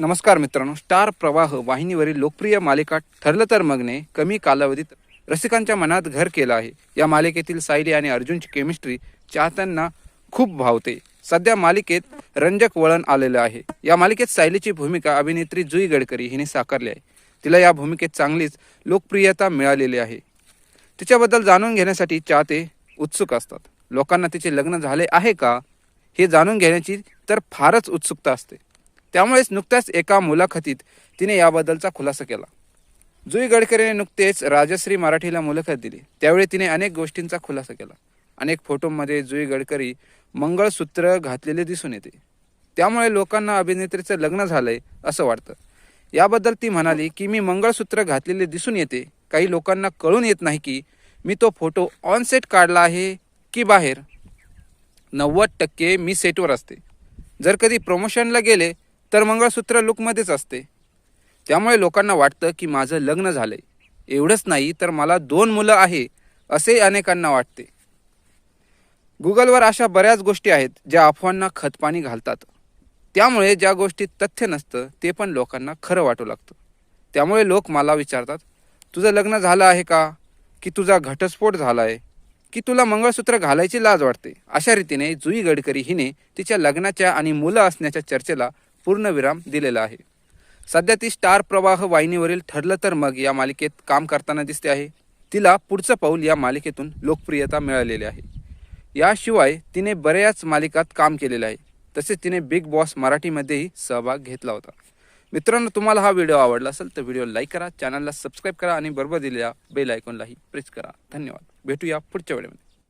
नमस्कार मित्रांनो. स्टार प्रवाह वाहिनीवरील लोकप्रिय मालिका ठरलं तर मगने कमी कालावधीत रसिकांच्या मनात घर केलं आहे. या मालिकेतील सायली आणि अर्जुनची केमिस्ट्री चाहत्यांना खूप भावते. सध्या मालिकेत रंजक वळण आलेलं आहे. या मालिकेत सायलीची भूमिका अभिनेत्री जुई गडकरी हिने साकारली आहे. तिला या भूमिकेत चांगलीच लोकप्रियता मिळालेली आहे. तिच्याबद्दल जाणून घेण्यासाठी चाहते उत्सुक असतात. लोकांना तिचे लग्न झाले आहे का हे जाणून घेण्याची तर फारच उत्सुकता असते. त्यामुळेच नुकत्याच एका मुलाखतीत तिने याबद्दलचा खुलासा केला. जुई गडकरीने नुकतेच राजश्री मराठीला मुलाखत दिली. त्यावेळी तिने अनेक गोष्टींचा खुलासा केला. अनेक फोटोमध्ये जुई गडकरी मंगळसूत्र घातलेले दिसून येते. त्यामुळे लोकांना अभिनेत्रीचं लग्न झालंय असं वाटतं. याबद्दल ती म्हणाली की मी मंगळसूत्र घातलेले दिसून येते. काही लोकांना कळून येत नाही की मी तो फोटो ऑन सेट काढला आहे की बाहेर. नव्वद टक्के मी सेटवर असते. जर कधी प्रमोशनला गेले तर मंगळसूत्र लुकमध्येच असते. त्यामुळे लोकांना वाटतं की माझं लग्न झालं आहे एवढंच नाही तर मला दोन मुलं आहे असे अनेकांना वाटते. गुगलवर अशा बऱ्याच गोष्टी आहेत ज्या अफवांना खतपाणी घालतात. त्यामुळे ज्या गोष्टीत तथ्य नसतं ते पण लोकांना खरं वाटू लागतं. त्यामुळे लोक मला विचारतात तुझं लग्न झालं आहे का? की तुझा घटस्फोट झाला आहे की तुला मंगळसूत्र घालायची लाज वाटते? अशा रीतीने जुई गडकरी हिने तिच्या लग्नाच्या आणि मुलं असण्याच्या चर्चेला पूर्णविराम दिलेला आहे. सध्या ती स्टार प्रवाह वाहिनीवरील ठरलं तर मग या मालिकेत काम करताना दिसते आहे. तिला पुढचं पाऊल या मालिकेतून लोकप्रियता मिळालेली आहे. याशिवाय तिने बऱ्याच मालिकात काम केलेलं आहे. तसेच तिने बिग बॉस मराठीमध्येही सहभाग घेतला होता. मित्रांनो तुम्हाला हा व्हिडिओ आवडला असेल तर व्हिडिओ लाईक करा चॅनलला सबस्क्राईब करा आणि बरोबर दिलेल्या बेल आयकॉनलाही प्रेस करा. धन्यवाद. भेटूया पुढच्या वेळेमध्ये.